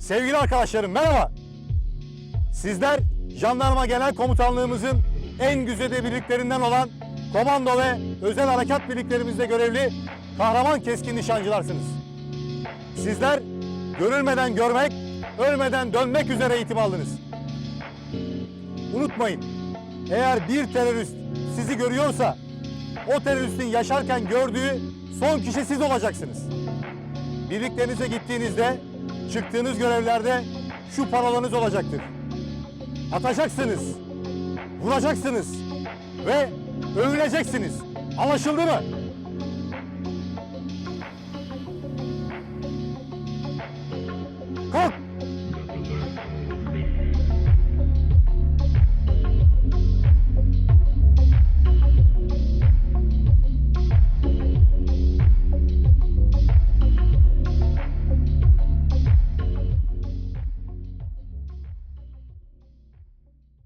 Sevgili arkadaşlarım merhaba. Sizler Jandarma Genel Komutanlığımızın en güzide birliklerinden olan komando ve özel harekat birliklerimizde görevli kahraman keskin nişancılarsınız. Sizler görülmeden görmek, ölmeden dönmek üzere eğitim aldınız. Unutmayın, eğer bir terörist sizi görüyorsa o teröristin yaşarken gördüğü son kişi siz olacaksınız. Birliklerinize gittiğinizde çıktığınız görevlerde şu parolanız olacaktır. Atacaksınız, vuracaksınız ve övüleceksiniz. Anlaşıldı mı?